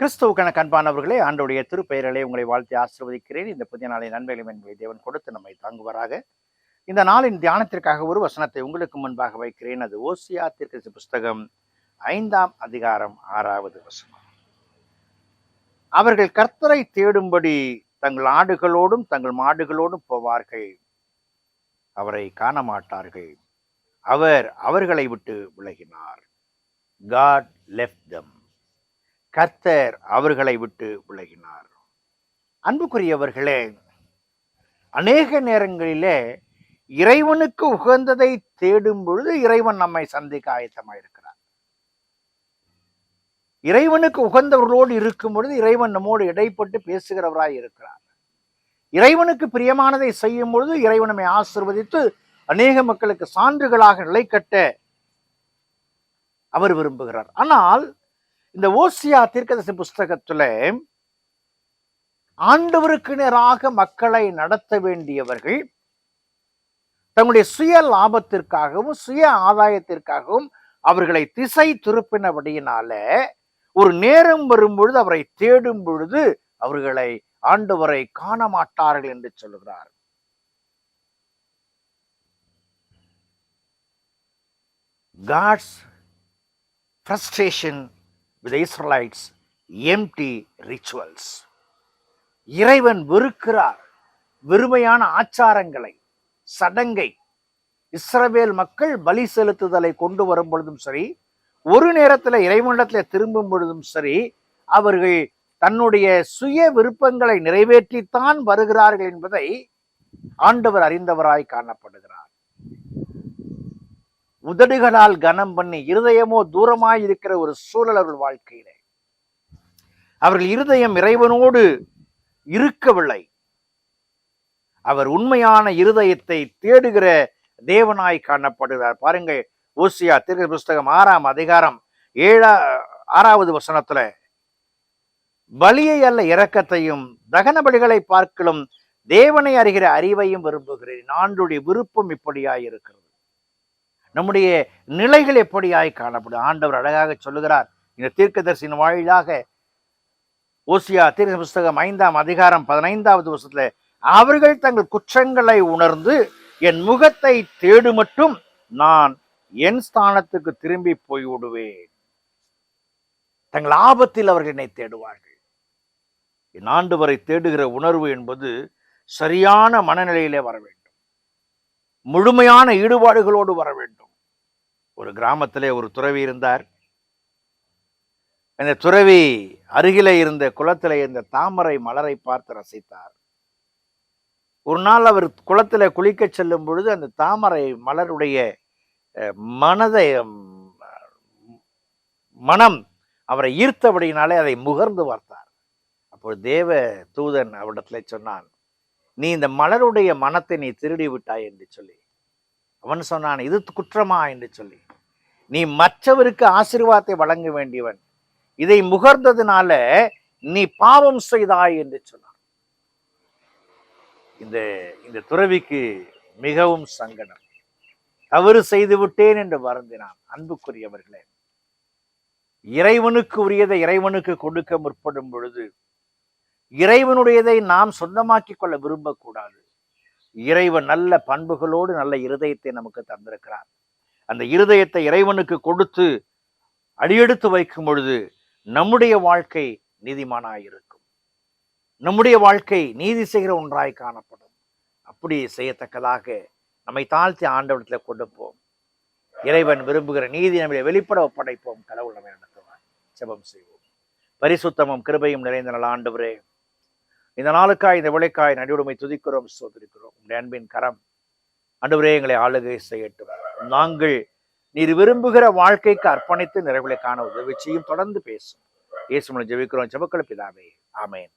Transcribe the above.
கிறிஸ்துவுக்கான கண்பானவர்களே ஆண்டோடைய திருப்பெயர்களை உங்களை வாழ்த்தி ஆசிர்வதிக்கிறேன். இந்த புதிய நாளை நன்மைகளும் என்பதை தேவன் கொடுத்து நம்மை தாங்குவாராக. இந்த நாளின் தியானத்திற்காக ஒரு வசனத்தை உங்களுக்கு முன்பாக வைக்கிறேன். அது ஓசியா திருக்கசி புஸ்தகம் ஐந்தாம் அதிகாரம் ஆறாவது வசனம். அவர்கள் கர்த்தரை தேடும்படி தங்கள் ஆடுகளோடும் தங்கள் மாடுகளோடும் போவார்கள். அவரை காண மாட்டார்கள் அவர் அவர்களை விட்டு விலகினார். காட் லெஃப்ட் தம் கர்த்தர் அவர்களை விட்டு விலகினார். அன்புக்குரியவர்களே அநேக நேரங்களிலே இறைவனுக்கு உகந்ததை தேடும் பொழுது இறைவன் நம்மை சந்திக்க ஆயத்தமாயிருக்கிறார் இறைவனுக்கு உகந்தவர்களோடு இருக்கும் பொழுது இறைவன் நம்மோடு இடைப்பட்டு பேசுகிறவராய் இருக்கிறார். இறைவனுக்கு பிரியமானதை செய்யும் பொழுது இறைவனமை ஆசிர்வதித்து அநேக மக்களுக்கு சான்றுகளாக நிலை கட்ட அவர் விரும்புகிறார். ஆனால் இந்த ஓசியா தீர்க்கதரிசி புஸ்தகத்துல ஆண்டவருக்கு நேராக மக்களை நடத்த வேண்டியவர்கள் தங்களுடைய சுய லாபத்திற்காகவும் சுய ஆதாயத்திற்காகவும் அவர்களை திசை திருப்பினபடியினால ஒரு நேரம் வரும் பொழுது அவரை தேடும் பொழுது அவர்களை ஆண்டவரை காண மாட்டார்கள் என்று சொல்லுகிறார் God's frustration with the Israelites empty rituals. இறைவன் வெறுக்கிறார். வெறுமையான ஆச்சாரங்களை சடங்கை. இஸ்ரவேல் மக்கள் பலி செலுத்துதலை கொண்டு வரும் பொழுதும் சரி ஒரு நேரத்தில் இறைவனிடத்தில் திரும்பும் பொழுதும் சரி அவர்கள் தன்னுடைய சுய விருப்பங்களை நிறைவேற்றித்தான் வருகிறார்கள் என்பதை ஆண்டவர் அறிந்தவராய் காணப்படுகிறார். உதடுகளால் கனம் பண்ணி இருதயமோ தூரமாய் இருக்கிற ஒரு சூழல் அவர்கள் வாழ்க்கையிலே. அவர்கள் இருதயம் இறைவனோடு இருக்கவில்லை. அவர் உண்மையான இருதயத்தை தேடுகிற தேவனாய் காணப்படுகிறார். பாருங்கள் ஓசியா திரு புஸ்தகம் ஆறாம் அதிகாரம் ஏழா ஆறாவது வசனத்துல பலியை அல்ல இரக்கத்தையும் தகன பலிகளை பார்க்கலும் தேவனை அறிகிற அறிவையும் விரும்புகிறேன். ஆண்டுடைய விருப்பம் இப்படியாய் இருக்கிறது நம்முடைய நிலைகள் எப்படியாய் காணப்படும்? ஆண்டவர் அழகாக சொல்லுகிறார். இந்த தீர்க்கதரிசின் வாயிலாக ஓசியா தீர்க்க புஸ்தகம் ஐந்தாம் அதிகாரம் பதினைந்தாவது வருஷத்துல அவர்கள் தங்கள் குற்றங்களை உணர்ந்து என் முகத்தை தேடு மட்டும் நான் என் ஸ்தானத்துக்கு திரும்பி போய் விடுவேன் தங்கள் ஆபத்தில் அவர்கள் என்னை தேடுவார்கள். என் ஆண்டவரை தேடுகிற உணர்வு என்பது சரியான மனநிலையிலே வர வேண்டும். முழுமையான ஈடுபாடுகளோடு வர வேண்டும். ஒரு கிராமத்திலே ஒரு துறவி இருந்தார். அந்த துறவி அருகிலே இருந்த குளத்திலே இருந்த தாமரை மலரை பார்த்து ரசித்தார். ஒரு நாள் அவர் குளத்தில் குளிக்க செல்லும் பொழுது அந்த தாமரை மலருடைய மனதை மனம் அவரை ஈர்த்தபடியினாலே அதை முகர்ந்து பார்த்தார். அப்போது தேவ தூதன் அவரிடத்துல சொன்னான் நீ இந்த மலருடைய மனத்தை நீ திருடி விட்டாய் என்று சொல்லி. அவன் சொன்னான் இது குற்றமா? என்று சொல்லி. நீ மற்றவருக்கு ஆசீர்வாதத்தை வழங்க வேண்டியவன். இதை முகர்ந்ததுனால நீ பாவம் செய்தாய் என்று சொன்னான் இந்த இந்த துறவிக்கு மிகவும் சங்கடம். தவறு செய்து விட்டேன் என்று வருந்தினான் அன்புக்குரியவர்களே. இறைவனுக்கு உரியதை இறைவனுக்கு கொடுக்க முற்படும் பொழுது இறைவனுடையதை நாம் சொந்தமாக்கி கொள்ள விரும்பக்கூடாது. இறைவன் நல்ல பண்புகளோடு நல்ல இருதயத்தை நமக்கு தந்திருக்கிறார். அந்த இருதயத்தை இறைவனுக்கு கொடுத்து அடியெடுத்து வைக்கும் பொழுது நம்முடைய வாழ்க்கை நீதிமானாயிருக்கும். நம்முடைய வாழ்க்கை நீதி செய்கிற ஒன்றாய் காணப்படும். அப்படி செய்யத்தக்கதாக நம்மை தாழ்த்தி ஆண்டவனத்தில் கொடுப்போம் இறைவன் விரும்புகிற நீதி நம்மளை வெளிப்பட ஒப்படைப்போம். கடவுள் நம்மை நடத்துவார். செபம் செய்வோம். பரிசுத்தமும் கிருபையும் நிறைந்த நல்ல ஆண்டவரே இந்த நாளுக்காய் இந்த விளைக்காய் நடிவுடுமை துதிக்கிறோம் சோதரிக்கிறோம் உங்களுடைய அன்பின் கரம் ஆண்டவரே எங்களை ஆளுகை செய்யட்டும். நாங்கள் நீர் விரும்புகிற வாழ்க்கைக்கு அர்ப்பணித்து நிறைவுகளை காண உதவி செய்யும். தொடர்ந்து பேசும் இயேசு ஜெபிக்கிறோம். ஜெபக்கள பிதாவே. ஆமேன்.